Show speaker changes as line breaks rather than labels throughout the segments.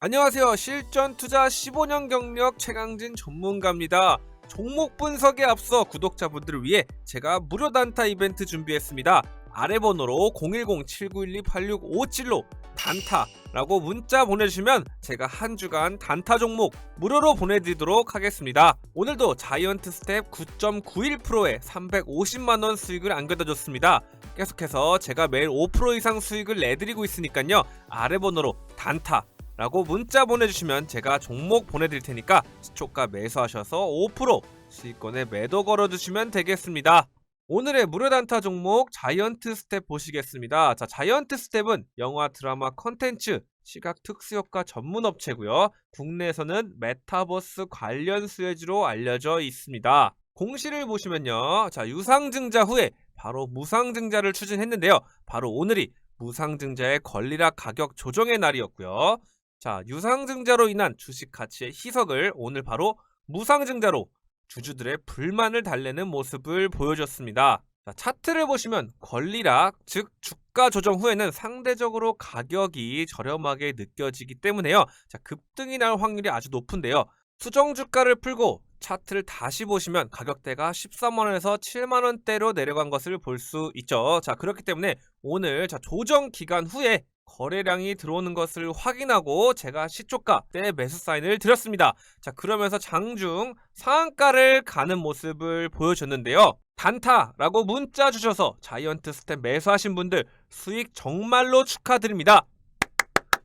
안녕하세요. 실전 투자 15년 경력 최강진 전문가입니다. 종목 분석에 앞서 구독자분들을 위해 제가 무료 단타 이벤트 준비했습니다. 아래 번호로 010-7912-8657로 단타라고 문자 보내주시면 제가 한 주간 단타 종목 무료로 보내드리도록 하겠습니다. 오늘도 자이언트 스텝 9.91%에 350만원 수익을 안겨다줬습니다. 계속해서 제가 매일 5% 이상 수익을 내드리고 있으니까요. 아래 번호로 단타 라고 문자 보내주시면 제가 종목 보내드릴 테니까 시초가 매수하셔서 5% 수익권에 매도 걸어주시면 되겠습니다. 오늘의 무료 단타 종목 자이언트 스텝 보시겠습니다. 자, 자이언트 스텝은 영화 드라마 컨텐츠 시각 특수효과 전문 업체고요. 국내에서는 메타버스 관련 수혜주로 알려져 있습니다. 공시를 보시면요. 자, 유상증자 후에 바로 무상증자를 추진했는데요. 바로 오늘이 무상증자의 권리락 가격 조정의 날이었고요. 자, 유상증자로 인한 주식 가치의 희석을 오늘 바로 무상증자로 주주들의 불만을 달래는 모습을 보여줬습니다. 자, 차트를 보시면 권리락, 즉 주가 조정 후에는 상대적으로 가격이 저렴하게 느껴지기 때문에요. 자, 급등이 날 확률이 아주 높은데요. 수정 주가를 풀고 차트를 다시 보시면 가격대가 13만원에서 7만원대로 내려간 것을 볼 수 있죠. 자, 그렇기 때문에 오늘 자, 조정 기간 후에 거래량이 들어오는 것을 확인하고 제가 시초가 때 매수 사인을 드렸습니다. 자, 그러면서 장중 상한가를 가는 모습을 보여줬는데요. 단타라고 문자 주셔서 자이언트 스텝 매수하신 분들 수익 정말로 축하드립니다.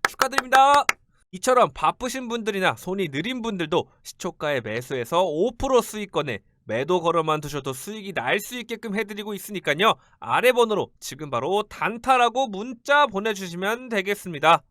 축하드립니다. 이처럼 바쁘신 분들이나 손이 느린 분들도 시초가에 매수해서 5% 수익권에 매도 걸어만 두셔도 수익이 날 수 있게끔 해드리고 있으니까요. 아래 번호로 지금 바로 단타라고 문자 보내주시면 되겠습니다.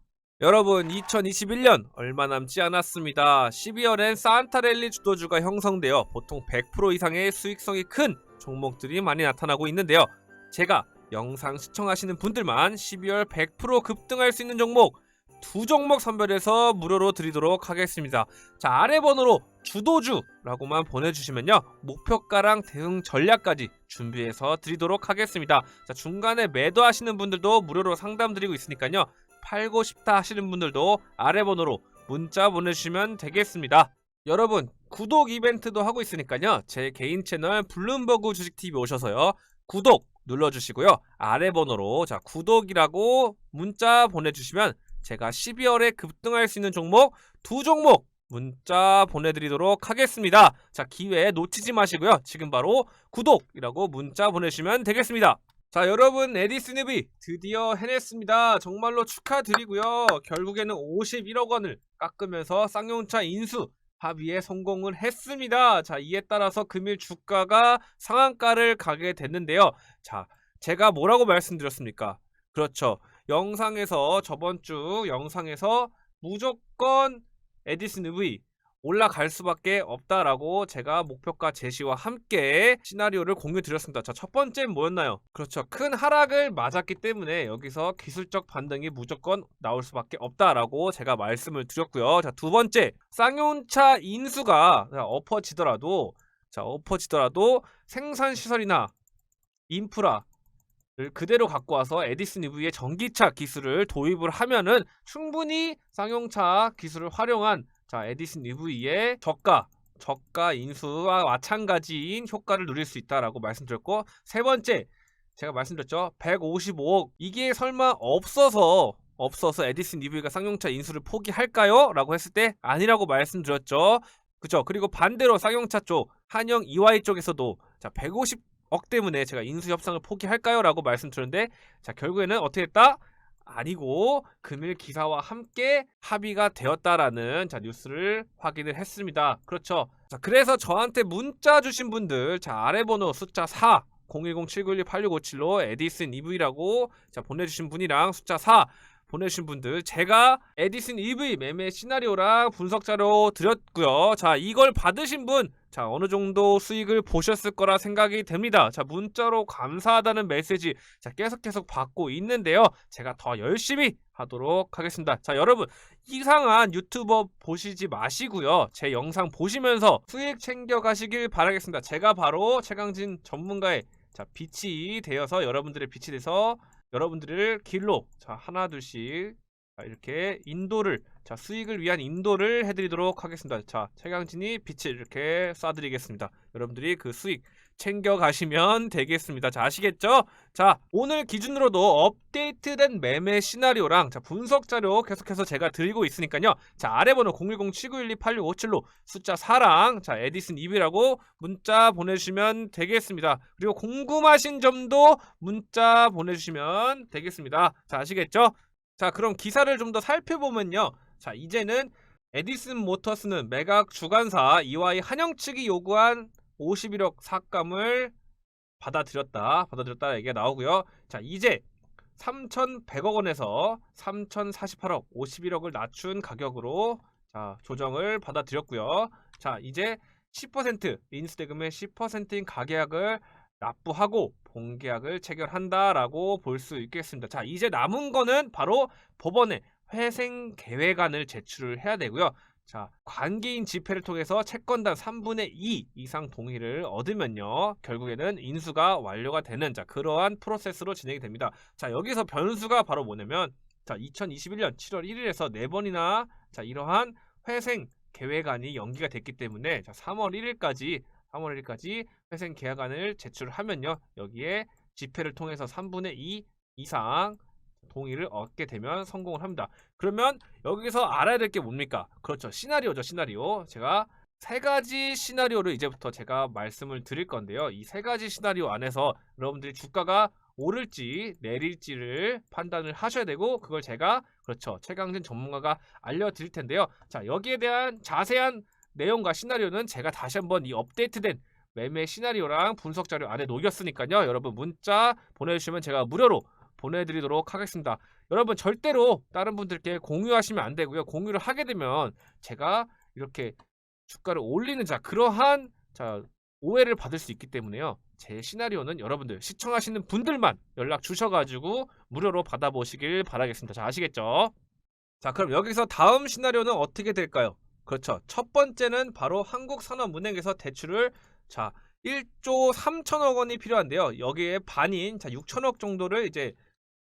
여러분 2021년 얼마 남지 않았습니다. 12월엔 산타랠리 주도주가 형성되어 보통 100% 이상의 수익성이 큰 종목들이 많이 나타나고 있는데요. 제가 영상 시청하시는 분들만 12월 100% 급등할 수 있는 종목 두 종목 선별해서 무료로 드리도록 하겠습니다. 자 아래 번호로 주도주라고만 보내주시면요 목표가랑 대응 전략까지 준비해서 드리도록 하겠습니다. 자 중간에 매도하시는 분들도 무료로 상담 드리고 있으니까요 팔고 싶다 하시는 분들도 아래 번호로 문자 보내주시면 되겠습니다. 여러분 구독 이벤트도 하고 있으니까요 제 개인 채널 블룸버그 주식TV 오셔서요 구독 눌러주시고요 아래 번호로 자 구독이라고 문자 보내주시면 제가 12월에 급등할 수 있는 종목 두 종목 문자 보내드리도록 하겠습니다. 자, 기회 놓치지 마시고요. 지금 바로 구독이라고 문자 보내주시면 되겠습니다. 자, 여러분, 앱이 드디어 해냈습니다. 정말로 축하드리고요. 결국에는 51억 원을 깎으면서 쌍용차 인수 합의에 성공을 했습니다. 자, 이에 따라서 금일 주가가 상한가를 가게 됐는데요. 자, 제가 뭐라고 말씀드렸습니까? 그렇죠. 영상에서 저번 주 영상에서 무조건 에디슨 EV 올라갈 수밖에 없다라고 제가 목표가 제시와 함께 시나리오를 공유 드렸습니다. 자, 첫 번째는 뭐였나요? 그렇죠. 큰 하락을 맞았기 때문에 여기서 기술적 반등이 무조건 나올 수밖에 없다라고 제가 말씀을 드렸고요. 자, 두 번째. 쌍용차 인수가 자, 엎어지더라도 자, 엎어지더라도 생산 시설이나 인프라 를 그대로 갖고 와서 에디슨 EV의 전기차 기술을 도입을 하면은 충분히 쌍용차 기술을 활용한 자 에디슨 EV의 저가 저가 인수와 마찬가지인 효과를 누릴 수 있다라고 말씀드렸고 세 번째 제가 말씀드렸죠. 155억. 이게 설마 없어서 없어서 에디슨 EV가 쌍용차 인수를 포기할까요? 라고 했을 때 아니라고 말씀드렸죠. 그죠? 그리고 반대로 쌍용차 쪽 한영 EY 쪽에서도 자 150 억 때문에 제가 인수 협상을 포기할까요? 라고 말씀드렸는데 자 결국에는 어떻게 했다? 아니고 금일 기사와 함께 합의가 되었다라는 자 뉴스를 확인을 했습니다. 그렇죠. 자 그래서 저한테 문자 주신 분들 자 아래 번호 숫자 4 010-7912-8657로 에디슨 EV라고 자 보내주신 분이랑 숫자 4 보내주신 분들 제가 에디슨 EV 매매 시나리오랑 분석 자료 드렸고요. 자 이걸 받으신 분 자, 어느 정도 수익을 보셨을 거라 생각이 됩니다. 자, 문자로 감사하다는 메시지 자, 계속 계속 받고 있는데요. 제가 더 열심히 하도록 하겠습니다. 자, 여러분 이상한 유튜버 보시지 마시고요. 제 영상 보시면서 수익 챙겨 가시길 바라겠습니다. 제가 바로 최강진 전문가의 자, 빛이 되어서 여러분들의 빛이 돼서 여러분들을 길로 자 하나 둘씩 자, 이렇게 인도를 자 수익을 위한 인도를 해드리도록 하겠습니다. 자 최강진이 빛을 이렇게 쏴드리겠습니다. 여러분들이 그 수익 챙겨 가시면 되겠습니다. 자 아시겠죠? 자 오늘 기준으로도 업데이트된 매매 시나리오랑 자 분석 자료 계속해서 제가 드리고 있으니까요. 자 아래 번호 010-7912-8657로 숫자 4랑 자 에디슨 2비라고 문자 보내주시면 되겠습니다. 그리고 궁금하신 점도 문자 보내주시면 되겠습니다. 자 아시겠죠? 자 그럼 기사를 좀 더 살펴보면요. 자 이제는 에디슨 모터스는 매각 주관사 이와이 한영 측이 요구한 51억 삭감을 받아들였다. 받아들였다 얘기가 나오고요. 자 이제 3,100억 원에서 3,048억 51억을 낮춘 가격으로 자 조정을 받아들였고요. 자 이제 10% 인수대금의 10%인 가계약을 납부하고 본계약을 체결한다라고 볼 수 있겠습니다. 자 이제 남은 거는 바로 법원에 회생 계획안을 제출을 해야 되고요. 자, 관계인 집회를 통해서 채권단 3분의 2 이상 동의를 얻으면요. 결국에는 인수가 완료가 되는 자, 그러한 프로세스로 진행이 됩니다. 자, 여기서 변수가 바로 뭐냐면 자, 2021년 7월 1일에서 네 번이나 자, 이러한 회생 계획안이 연기가 됐기 때문에 자, 3월 1일까지 3월 1일까지 회생 계약안을 제출하면요. 여기에 집회를 통해서 3분의 2 이상 동의를 얻게 되면 성공을 합니다. 그러면 여기서 알아야 될 게 뭡니까? 그렇죠. 시나리오죠, 시나리오. 제가 세 가지 시나리오를 이제부터 제가 말씀을 드릴 건데요. 이 세 가지 시나리오 안에서 여러분들이 주가가 오를지 내릴지를 판단을 하셔야 되고 그걸 제가 그렇죠. 최강진 전문가가 알려드릴 텐데요. 자, 여기에 대한 자세한 내용과 시나리오는 제가 다시 한번 이 업데이트된 매매 시나리오랑 분석 자료 안에 녹였으니까요. 여러분 문자 보내주시면 제가 무료로 보내드리도록 하겠습니다. 여러분 절대로 다른 분들께 공유하시면 안 되고요. 공유를 하게 되면 제가 이렇게 주가를 올리는 자 그러한 자 오해를 받을 수 있기 때문에요. 제 시나리오는 여러분들 시청하시는 분들만 연락 주셔가지고 무료로 받아보시길 바라겠습니다. 자 아시겠죠? 자 그럼 여기서 다음 시나리오는 어떻게 될까요? 그렇죠. 첫 번째는 바로 한국산업은행에서 대출을 자 1조 3천억 원이 필요한데요. 여기에 반인 자 6천억 정도를 이제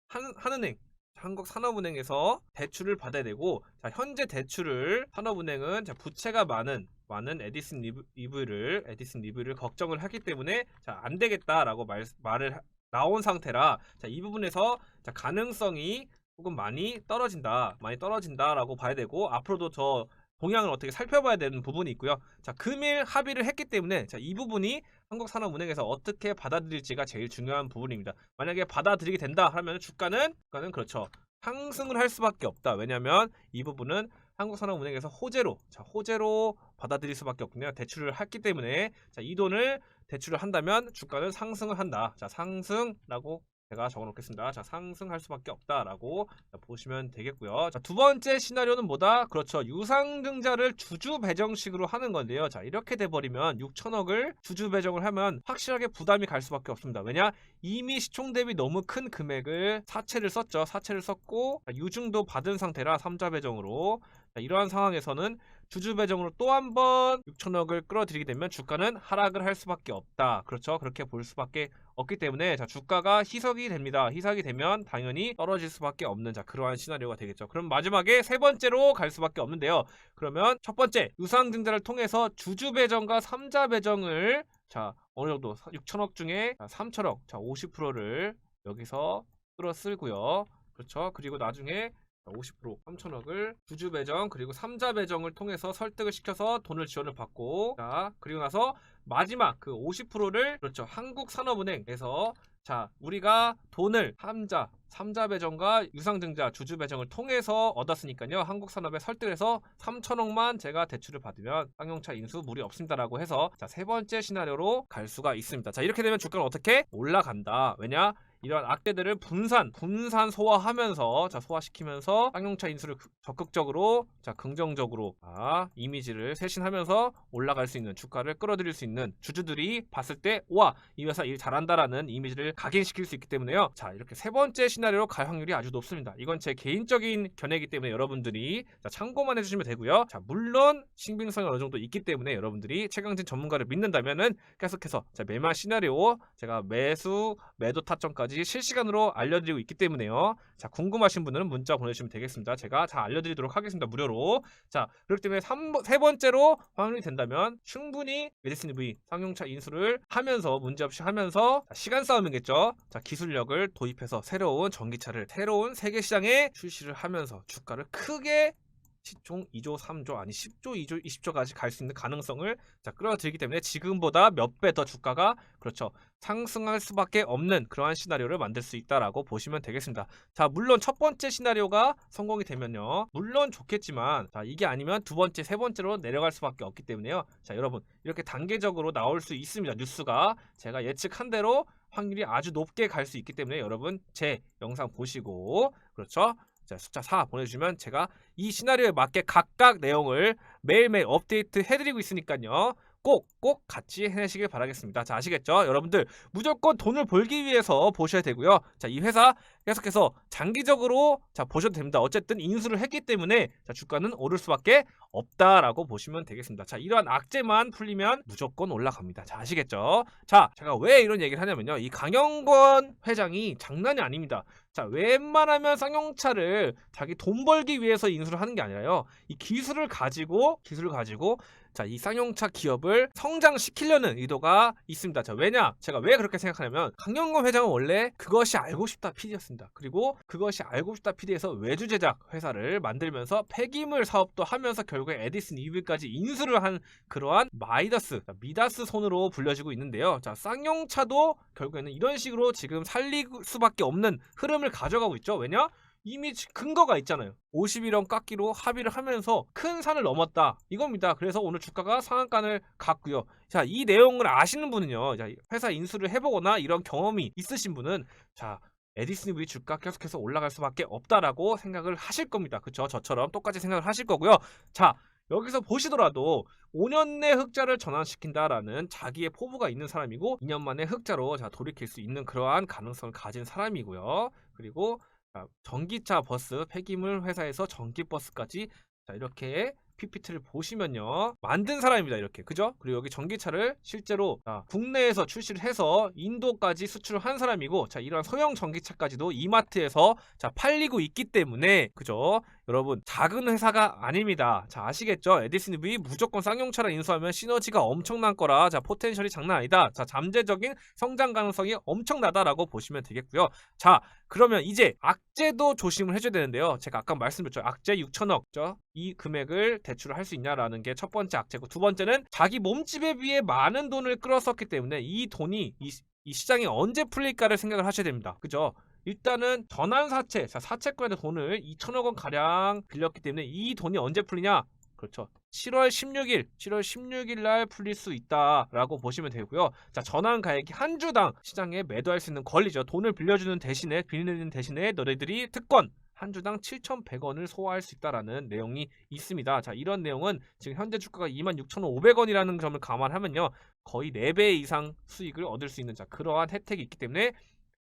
한, 한은행 한국 산업은행에서 대출을 받아야 되고 자, 현재 대출을 산업은행은 자, 부채가 많은 많은 에디슨 리브, 리브를 에디슨 리브를 걱정을 하기 때문에 자, 안 되겠다라고 말, 말을 하- 나온 상태라 자, 이 부분에서 자, 가능성이 조금 많이 떨어진다 많이 떨어진다라고 봐야 되고 앞으로도 저 동향을 어떻게 살펴봐야 되는 부분이 있고요. 자 금일 합의를 했기 때문에 자, 이 부분이 한국산업은행에서 어떻게 받아들일지가 제일 중요한 부분입니다. 만약에 받아들이게 된다 하면 주가는 주가는 그렇죠 상승을 할 수밖에 없다. 왜냐하면 이 부분은 한국산업은행에서 호재로 자 호재로 받아들일 수밖에 없군요. 대출을 했기 때문에 자 이 돈을 대출을 한다면 주가는 상승을 한다. 자 상승라고 제가 적어놓겠습니다. 자 상승할 수밖에 없다라고 자, 보시면 되겠고요. 자 두 번째 시나리오는 뭐다? 그렇죠. 유상증자를 주주 배정식으로 하는 건데요. 자 이렇게 돼버리면 6천억을 주주 배정을 하면 확실하게 부담이 갈 수밖에 없습니다. 왜냐 이미 시총 대비 너무 큰 금액을 사채를 썼죠. 사채를 썼고 자, 유증도 받은 상태라 3자 배정으로 자, 이러한 상황에서는 주주 배정으로 또 한 번 6천억을 끌어들이게 되면 주가는 하락을 할 수밖에 없다. 그렇죠. 그렇게 볼 수밖에 없기 때문에 자 주가가 희석이 됩니다. 희석이 되면 당연히 떨어질 수밖에 없는 자 그러한 시나리오가 되겠죠. 그럼 마지막에 세 번째로 갈 수밖에 없는데요. 그러면 첫 번째 유상증자를 통해서 주주 배정과 3자 배정을 자 어느 정도 6천억 중에 3천억 자 50%를 여기서 끌어 쓸고요. 그렇죠. 그리고 나중에 50% 3천억을 주주 배정 그리고 3자 배정을 통해서 설득을 시켜서 돈을 지원을 받고 자 그리고 나서 마지막 그 50%를 그렇죠. 한국산업은행에서 자 우리가 돈을 3자 3자 배정과 유상증자 주주 배정을 통해서 얻었으니까요. 한국산업에 설득해서 3천억만 제가 대출을 받으면 쌍용차 인수 무리 없습니다라고 해서 자 세 번째 시나리오로 갈 수가 있습니다. 자 이렇게 되면 주가는 어떻게 올라간다. 왜냐 이런 악재들을 분산, 분산 소화하면서 자 소화시키면서 쌍용차 인수를 그- 적극적으로 자 긍정적으로 아, 이미지를 쇄신하면서 올라갈 수 있는 주가를 끌어들일 수 있는 주주들이 봤을 때 와 이 회사 일 잘한다라는 이미지를 각인시킬 수 있기 때문에요. 자 이렇게 세 번째 시나리오로 갈 확률이 아주 높습니다. 이건 제 개인적인 견해이기 때문에 여러분들이 자, 참고만 해주시면 되고요. 자 물론 신빙성이 어느 정도 있기 때문에 여러분들이 최강진 전문가를 믿는다면은 계속해서 자, 매만 시나리오 제가 매수 매도 타점까지 정도까지 실시간으로 알려드리고 있기 때문에요. 자, 궁금하신 분들은 문자 보내주시면 되겠습니다. 제가 다 알려드리도록 하겠습니다. 무료로. 자, 그렇기 때문에 삼, 세 번째로 확률이 된다면 충분히 메디슨 V 상용차 인수를 하면서 문제없이 하면서 자, 시간 싸움이겠죠. 자, 기술력을 도입해서 새로운 전기차를 새로운 세계 시장에 출시를 하면서 주가를 크게 시총 2조, 3조 아니 10조, 2조, 20조까지 갈 수 있는 가능성을 자, 끌어들이기 때문에 지금보다 몇 배 더 주가가 그렇죠. 상승할 수밖에 없는 그러한 시나리오를 만들 수 있다라고 보시면 되겠습니다. 자, 물론 첫 번째 시나리오가 성공이 되면요. 물론 좋겠지만 자, 이게 아니면 두 번째, 세 번째로 내려갈 수밖에 없기 때문에요. 자, 여러분 이렇게 단계적으로 나올 수 있습니다. 뉴스가 제가 예측한 대로 확률이 아주 높게 갈 수 있기 때문에 여러분 제 영상 보시고 그렇죠? 자, 숫자 4 보내주시면 제가 이 시나리오에 맞게 각각 내용을 매일매일 업데이트 해드리고 있으니까요. 꼭, 꼭 같이 해내시길 바라겠습니다. 자, 아시겠죠? 여러분들, 무조건 돈을 벌기 위해서 보셔야 되고요. 자, 이 회사 계속해서 장기적으로 자, 보셔도 됩니다. 어쨌든 인수를 했기 때문에 자, 주가는 오를 수밖에 없다라고 보시면 되겠습니다. 자, 이러한 악재만 풀리면 무조건 올라갑니다. 자, 아시겠죠? 자, 제가 왜 이런 얘기를 하냐면요. 이 강영권 회장이 장난이 아닙니다. 자, 웬만하면 쌍용차를 자기 돈 벌기 위해서 인수를 하는 게 아니라요. 이 기술을 가지고 기술을 가지고 자, 이 쌍용차 기업을 성장시키려는 의도가 있습니다. 자, 왜냐? 제가 왜 그렇게 생각하냐면 강영권 회장은 원래 그것이 알고 싶다 PD였습니다. 그리고 그것이 알고 싶다 PD에서 외주 제작 회사를 만들면서 폐기물 사업도 하면서 결국에 에디슨 EV까지 인수를 한 그러한 마이더스, 자, 미다스 손으로 불려지고 있는데요. 자, 쌍용차도 결국에는 이런 식으로 지금 살릴 수밖에 없는 흐름을 가져가고 있죠. 왜냐? 이미 지- 근거가 있잖아요. 51원 깎기로 합의를 하면서 큰 산을 넘었다. 이겁니다. 그래서 오늘 주가가 상한간을 갔고요. 자, 이 내용을 아시는 분은요. 자, 회사 인수를 해보거나 이런 경험이 있으신 분은 자, 에디슨 V 주가 계속해서 올라갈 수밖에 없다라고 생각을 하실 겁니다. 그쵸? 저처럼 똑같이 생각을 하실 거고요. 자, 여기서 보시더라도 5년 내 흑자를 전환시킨다라는 자기의 포부가 있는 사람이고 2년 만에 흑자로 자, 돌이킬 수 있는 그러한 가능성을 가진 사람이고요. 그리고 자, 전기차 버스 폐기물 회사에서 전기 버스까지 자, 이렇게 PPT를 보시면요 만든 사람입니다 이렇게 그죠? 그리고 여기 전기차를 실제로 자, 국내에서 출시를 해서 인도까지 수출을 한 사람이고 자 이런 소형 전기차까지도 이마트에서 자 팔리고 있기 때문에 그죠? 여러분 작은 회사가 아닙니다. 자 아시겠죠? 에디슨 V 무조건 쌍용차를 인수하면 시너지가 엄청난 거라 자 포텐셜이 장난 아니다. 자 잠재적인 성장 가능성이 엄청나다라고 보시면 되겠고요. 자 그러면 이제 악재도 조심을 해줘야 되는데요. 제가 아까 말씀드렸죠. 악재 6천억 이 금액을 대출을 할 수 있냐라는 게 첫 번째 악재고 두 번째는 자기 몸집에 비해 많은 돈을 끌었었기 때문에 이 돈이 이, 이 시장이 언제 풀릴까를 생각을 하셔야 됩니다. 그죠? 일단은 전환 사채, 자, 사채권에 돈을 2천억 원 가량 빌렸기 때문에 이 돈이 언제 풀리냐? 그렇죠. 7월 16일, 7월 16일 날 풀릴 수 있다라고 보시면 되고요. 자, 전환 가액이 한 주당 시장에 매도할 수 있는 권리죠. 돈을 빌려주는 대신에 빌리는 대신에 너희들이 특권 한 주당 7,100원을 소화할 수 있다라는 내용이 있습니다. 자, 이런 내용은 지금 현재 주가가 26,500원이라는 점을 감안하면요. 거의 4배 이상 수익을 얻을 수 있는 자, 그러한 혜택이 있기 때문에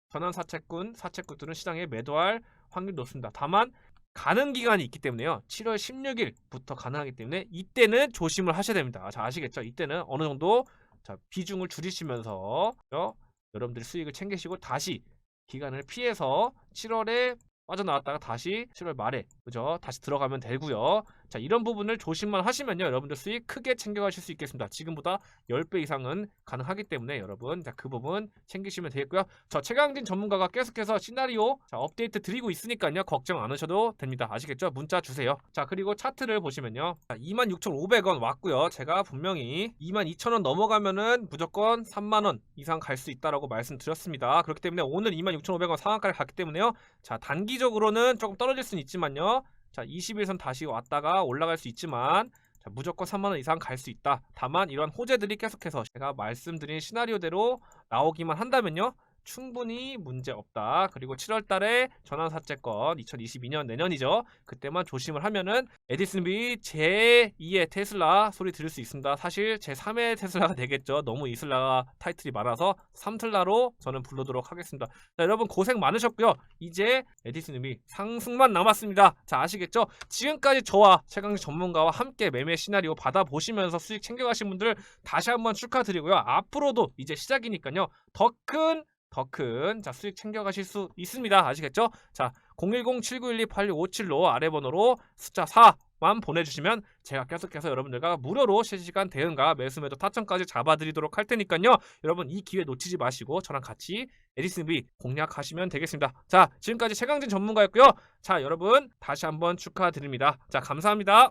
전환 사채꾼, 사채꾼들은 시장에 매도할 확률이 높습니다. 다만 가능 기간이 있기 때문에요. 7월 16일부터 가능하기 때문에 이때는 조심을 하셔야 됩니다. 자, 아시겠죠? 이때는 어느 정도 자, 비중을 줄이시면서 요, 여러분들이 수익을 챙기시고 다시 기간을 피해서 7월에 빠져나왔다가 다시 7월 말에 그죠? 다시 들어가면 되고요. 자, 이런 부분을 조심만 하시면요. 여러분들 수익 크게 챙겨가실 수 있겠습니다. 지금보다 10배 이상은 가능하기 때문에 여러분 자, 그 부분 챙기시면 되겠고요. 저 최강진 전문가가 계속해서 시나리오 자, 업데이트 드리고 있으니까요. 걱정 안 하셔도 됩니다. 아시겠죠? 문자 주세요. 자, 그리고 차트를 보시면요. 자, 26,500원 왔고요. 제가 분명히 22,000원 넘어가면은 무조건 3만원 이상 갈 수 있다라고 말씀드렸습니다. 그렇기 때문에 오늘 26,500원 상한가를 갔기 때문에요. 자, 단기적으로는 조금 떨어질 수는 있지만요. 자, 21선 다시 왔다가 올라갈 수 있지만 자, 무조건 3만원 이상 갈 수 있다. 다만 이런 호재들이 계속해서 제가 말씀드린 시나리오대로 나오기만 한다면요. 충분히 문제 없다. 그리고 7월 달에 전환사채권 2022년 내년이죠. 그때만 조심을 하면은 에디슨 B 제2의 테슬라 소리 들을 수 있습니다. 사실 제3의 테슬라가 되겠죠. 너무 이슬라 타이틀이 많아서 3틀라로 저는 부르도록 하겠습니다. 자, 여러분 고생 많으셨고요. 이제 에디슨 B 상승만 남았습니다. 자, 아시겠죠? 지금까지 저와 최강식 전문가와 함께 매매 시나리오 받아보시면서 수익 챙겨가신 분들 다시 한번 축하드리고요. 앞으로도 이제 시작이니까요. 더큰 더 큰 자 수익 챙겨가실 수 있습니다. 아시겠죠? 자 010-7912-8657로 아래 번호로 숫자 4만 보내주시면 제가 계속해서 여러분들과 무료로 실시간 대응과 매수 매도 타점까지 잡아드리도록 할 테니까요. 여러분 이 기회 놓치지 마시고 저랑 같이 에디슨비 공략하시면 되겠습니다. 자 지금까지 최강진 전문가였고요. 자 여러분 다시 한번 축하드립니다. 자 감사합니다.